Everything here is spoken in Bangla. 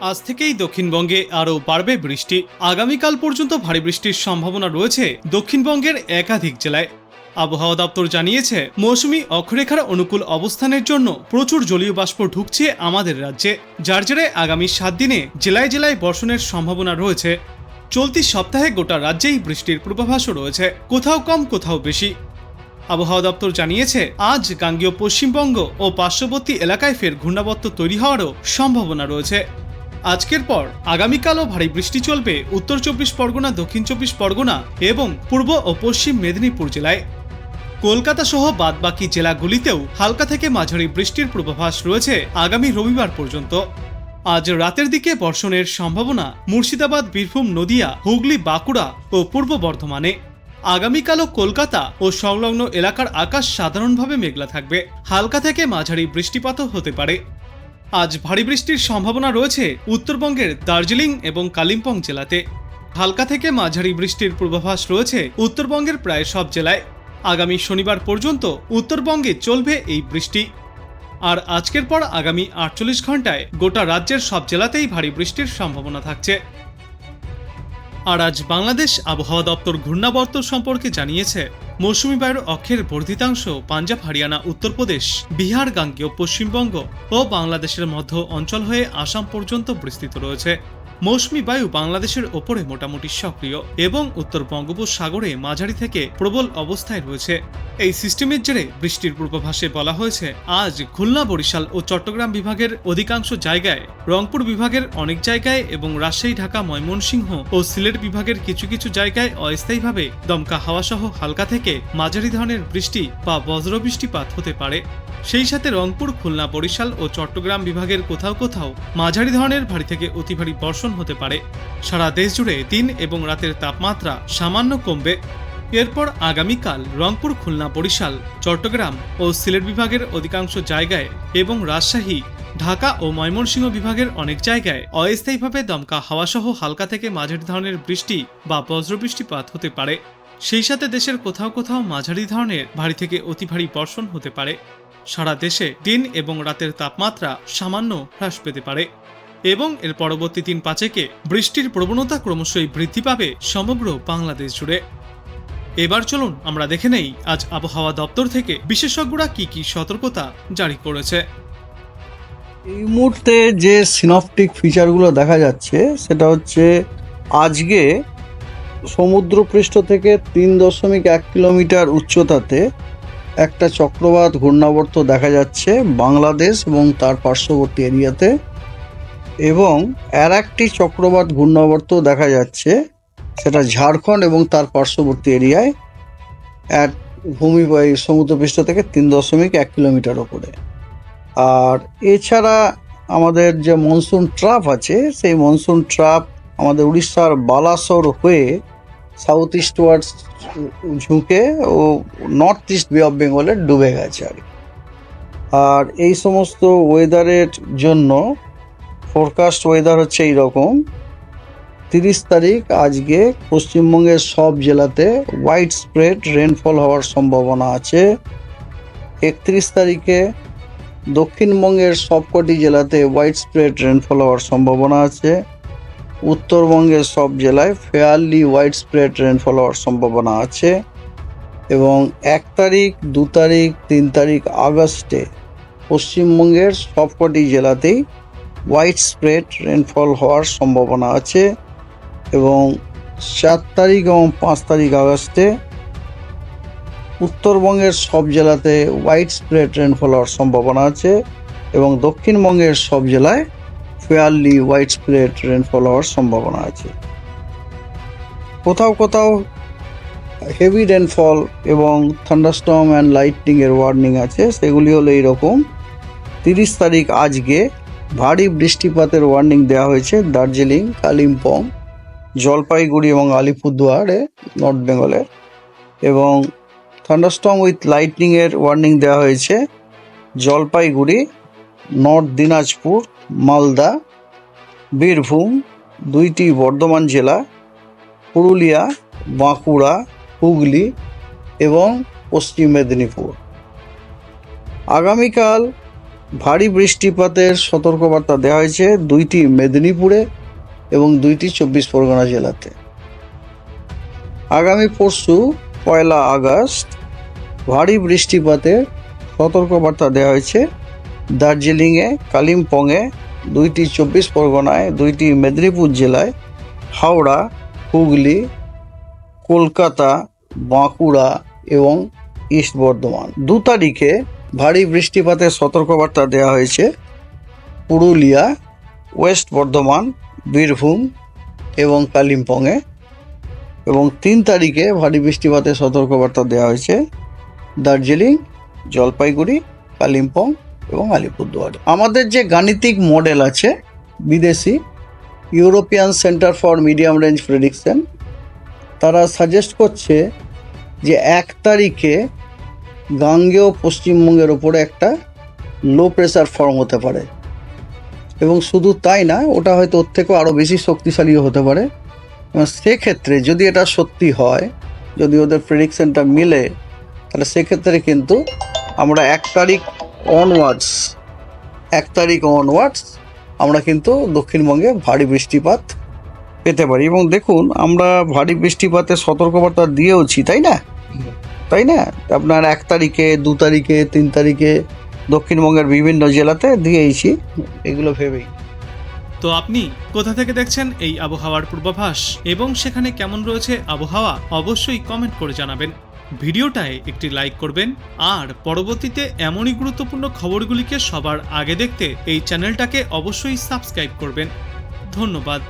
আজ থেকেই দক্ষিণবঙ্গে আরও বাড়বে বৃষ্টি। আগামীকাল পর্যন্ত ভারী বৃষ্টির সম্ভাবনা রয়েছে দক্ষিণবঙ্গের একাধিক জেলায়। আবহাওয়া দপ্তর জানিয়েছে, মৌসুমি অক্ষরেখার অনুকূল অবস্থানের জন্য প্রচুর জলীয় বাষ্প ঢুকছে আমাদের রাজ্যে, যার জেরে আগামী সাত দিনে জেলায় জেলায় বর্ষণের সম্ভাবনা রয়েছে। চলতি সপ্তাহে গোটা রাজ্যেই বৃষ্টির পূর্বাভাসও রয়েছে, কোথাও কম, কোথাও বেশি। আবহাওয়া দপ্তর জানিয়েছে, আজ গাঙ্গীয় পশ্চিমবঙ্গ ও পার্শ্ববর্তী এলাকায় ফের ঘূর্ণাবর্ত তৈরি হওয়ারও সম্ভাবনা রয়েছে। আজকের পর আগামীকালও ভারী বৃষ্টি চলবে উত্তর চব্বিশ পরগনা, দক্ষিণ চব্বিশ পরগনা এবং পূর্ব ও পশ্চিম মেদিনীপুর জেলায়। কলকাতা সহ বাদবাকি জেলাগুলিতেও হালকা থেকে মাঝারি বৃষ্টির পূর্বাভাস রয়েছে আগামী রবিবার পর্যন্ত। আজ রাতের দিকে বর্ষণের সম্ভাবনা মুর্শিদাবাদ, বীরভূম, নদিয়া, হুগলি, বাঁকুড়া ও পূর্ব বর্ধমানে। আগামীকালও কলকাতা ও সংলগ্ন এলাকার আকাশ সাধারণভাবে মেঘলা থাকবে। হালকা থেকে মাঝারি বৃষ্টিপাতও হতে পারে। আজ ভারী বৃষ্টির সম্ভাবনা রয়েছে উত্তরবঙ্গের দার্জিলিং এবং কালিম্পং জেলাতে। হালকা থেকে মাঝারি বৃষ্টির পূর্বাভাস রয়েছে উত্তরবঙ্গের প্রায় সব জেলায়। আগামী শনিবার পর্যন্ত উত্তরবঙ্গে চলবে এই বৃষ্টি। আর আজকের পর আগামী আটচল্লিশ ঘন্টায় গোটা রাজ্যের সব জেলাতেই ভারী বৃষ্টির সম্ভাবনা থাকছে। আর আজ বাংলাদেশ আবহাওয়া দপ্তর ঘূর্ণাবর্ত সম্পর্কে জানিয়েছে, মৌসুমি বায়ুর অক্ষের বর্ধিতাংশ পাঞ্জাব, হরিয়ানা, উত্তরপ্রদেশ, বিহার, গাঙ্গেয়, পশ্চিমবঙ্গ ও বাংলাদেশের মধ্য অঞ্চল হয়ে আসাম পর্যন্ত বিস্তৃত রয়েছে। মৌসুমি বায়ু বাংলাদেশের ওপরে মোটামুটি সক্রিয় এবং উত্তর বঙ্গোপসাগরে মাঝারি থেকে প্রবল অবস্থায় রয়েছে। এই সিস্টেমের জেরে বৃষ্টির পূর্বাভাসে বলা হয়েছে, আজ খুলনা, বরিশাল ও চট্টগ্রাম বিভাগের অধিকাংশ জায়গায়, রংপুর বিভাগের অনেক জায়গায় এবং রাজশাহী, ঢাকা, ময়মনসিংহ ও সিলেট বিভাগের কিছু কিছু জায়গায় অস্থায়ীভাবে দমকা হাওয়াসহ হালকা থেকে মাঝারি ধরনের বৃষ্টি বা বজ্রবৃষ্টিপাত হতে পারে। সেই সাথে রংপুর, খুলনা, বরিশাল ও চট্টগ্রাম বিভাগের কোথাও কোথাও মাঝারি ধরনের ভারী থেকে অতি ভারী বর্ষণ হতে পারে। সারা দেশ জুড়ে দিন এবং রাতের তাপমাত্রা সামান্য কমবে। এরপর আগামীকাল রংপুর, খুলনা, বরিশাল, চট্টগ্রাম ও সিলেট বিভাগের অধিকাংশ জায়গায় এবং রাজশাহী, ঢাকা ও ময়মনসিংহ বিভাগের অনেক জায়গায় অস্থায়ীভাবে দমকা হাওয়াসহ হালকা থেকে মাঝারি ধরনের বৃষ্টি বা বজ্রবৃষ্টিপাত হতে পারে। সেই সাথে দেশের কোথাও কোথাও মাঝারি ধরনের ভারী থেকে অতি ভারী বর্ষণ হতে পারে। সারা দেশে দিন এবং রাতের তাপমাত্রা সামান্য হ্রাস পেতে পারে। এবং এর পরবর্তী দিন পাঁচেকে বৃষ্টির প্রবণতা ক্রমশই বৃদ্ধি পাবে সমগ্র বাংলাদেশ জুড়ে। এবার চলুন আমরা দেখে নেই আজ আবহাওয়া দপ্তর থেকে বিশেষজ্ঞরা কি কি সতর্কতা জারি করেছে। এই মুহূর্তে যে সিনপটিক ফিচারগুলো দেখা যাচ্ছে, সেটা হচ্ছে আজকে সমুদ্রপৃষ্ঠ থেকে তিন দশমিক এক কিলোমিটার উচ্চতাতে একটা চক্রবাত ঘূর্ণাবর্ত দেখা যাচ্ছে বাংলাদেশ এবং তার পার্শ্ববর্তী এরিয়াতে। এবং আর একটি চক্রবাত ঘূর্ণাবর্ত দেখা যাচ্ছে, সেটা ঝাড়খণ্ড এবং তার পার্শ্ববর্তী এরিয়ায় এক ভূমি সমুদ্রপৃষ্ঠ থেকে তিন দশমিক এক কিলোমিটার ওপরে আর এছাড়া আমাদের যে মনসুন ট্রাপ আছে, সেই মনসুন ট্রাপ আমাদের উড়িষ্যার বালাসোর হয়ে সাউথ ইস্ট ওয়ার্ডস ঝুঁকে ও নর্থ ইস্ট বে অফ বেঙ্গলে ডুবে গেছে আর। আর এই সমস্ত ওয়েদারের জন্য ফোরকাস্ট ওয়েদার হচ্ছে এই রকম তিরিশ তারিখ আজকে পশ্চিমবঙ্গের সব জেলাতে হোয়াইট স্প্রেড রেনফল হওয়ার সম্ভাবনা আছে। একত্রিশ তারিখে দক্ষিণবঙ্গের সবকটি জেলাতে হোয়াইট স্প্রেড রেনফল হওয়ার সম্ভাবনা আছে। উত্তরবঙ্গের সব জেলায় ফেয়ারলি হোয়াইট স্প্রেড রেনফল হওয়ার সম্ভাবনা আছে এবং এক তারিখ, দু তারিখ, তিন তারিখ আগস্টে পশ্চিমবঙ্গের সবকটি জেলাতেই হোয়াইট স্প্রেড রেনফল হওয়ার সম্ভাবনা আছে এবং চার তারিখ এবং পাঁচ তারিখ আগস্টে উত্তরবঙ্গের সব জেলাতে হোয়াইট স্প্রেড রেনফল হওয়ার সম্ভাবনা আছে এবং দক্ষিণবঙ্গের সব জেলায় ফেয়ারলি হোয়াইট স্প্রেড রেনফল হওয়ার সম্ভাবনা আছে। কোথাও কোথাও হেভি রেনফল এবং থান্ডারস্টর্ম অ্যান্ড লাইটনিংয়ের ওয়ার্নিং আছে, সেগুলি হলো এইরকম। তিরিশ তারিখ আজকে ভারী বৃষ্টিপাতের ওয়ার্নিং দেওয়া হয়েছে দার্জিলিং, কালিম্পং, জলপাইগুড়ি এবং আলিপুরদুয়ারে নর্থ বেঙ্গলের এবং থান্ডারস্টর্ম উইথ লাইটনিংয়ের ওয়ার্নিং দেওয়া হয়েছে জলপাইগুড়ি নর্থ দিনাজপুর মালদা বীরভূম, দুইটি বর্ধমান জেলা, পুরুলিয়া, বাঁকুড়া, হুগলি এবং পশ্চিম মেদিনীপুর। আগামীকাল ভারী বৃষ্টিপাতের সতর্কবার্তা দেওয়া হয়েছে দুইটি মেদিনীপুরে এবং দুইটি চব্বিশ পরগনা জেলাতে। আগামী পরশু, পয়লা আগস্ট, ভারী বৃষ্টিপাতের সতর্কবার্তা দেওয়া হয়েছে দার্জিলিংয়ে, কালিম্পংয়ে, দুইটি চব্বিশ পরগনায়, দুইটি মেদিনীপুর জেলায়, হাওড়া, হুগলি, কলকাতা, বাঁকুড়া এবং ইস্ট বর্ধমান। দু তারিখে ভারী বৃষ্টিপাতের সতর্কবার্তা দেওয়া হয়েছে। পুরুলিয়া, ওয়েস্ট বর্ধমান, বীরভূম এবং কালিম্পংয়ে। এবং তিন তারিখে ভারী বৃষ্টিপাতের সতর্কবার্তা দেওয়া হয়েছে। দার্জিলিং, জলপাইগুড়ি, কালিম্পং এবং আলিপুরদুয়ার। আমাদের যে গাণিতিক মডেল আছে, বিদেশি, European centre for medium range prediction, তারা সাজেস্ট করছে যে এক তারিখে গাঙ্গেয় পশ্চিমবঙ্গের ওপরে একটা লো প্রেসার ফর্ম হতে পারে। এবং শুধু তাই না, ওটা হয়তো ওর থেকেও আরও বেশি শক্তিশালীও হতে পারে। সেক্ষেত্রে যদি এটা সত্যি হয়, যদি ওদের প্রেডিকশনটা মিলে, তাহলে সেক্ষেত্রে কিন্তু আমরা এক তারিখ অনওয়ার্ডস এক তারিখ অনওয়ার্ডস আমরা কিন্তু দক্ষিণবঙ্গে ভারী বৃষ্টিপাত পেতে পারি। এবং দেখুন, আমরা ভারী বৃষ্টিপাতের সতর্কবার্তা দিয়েওছি, তাই না? তাই না? আপনার এক তারিখে, দু তারিখে, তিন তারিখে দক্ষিণবঙ্গের বিভিন্ন জেলাতে দিয়েইছি এগুলো ভেবেই। তো আপনি কোথা থেকে দেখছেন এই আবহাওয়ার পূর্বাভাস এবং সেখানে কেমন রয়েছে আবহাওয়া অবশ্যই কমেন্ট করে জানাবেন। ভিডিওটায় একটি লাইক করবেন, আর পরবর্তীতে এমনই গুরুত্বপূর্ণ খবরগুলিকে সবার আগে দেখতে এই চ্যানেলটাকে অবশ্যই সাবস্ক্রাইব করবেন। ধন্যবাদ।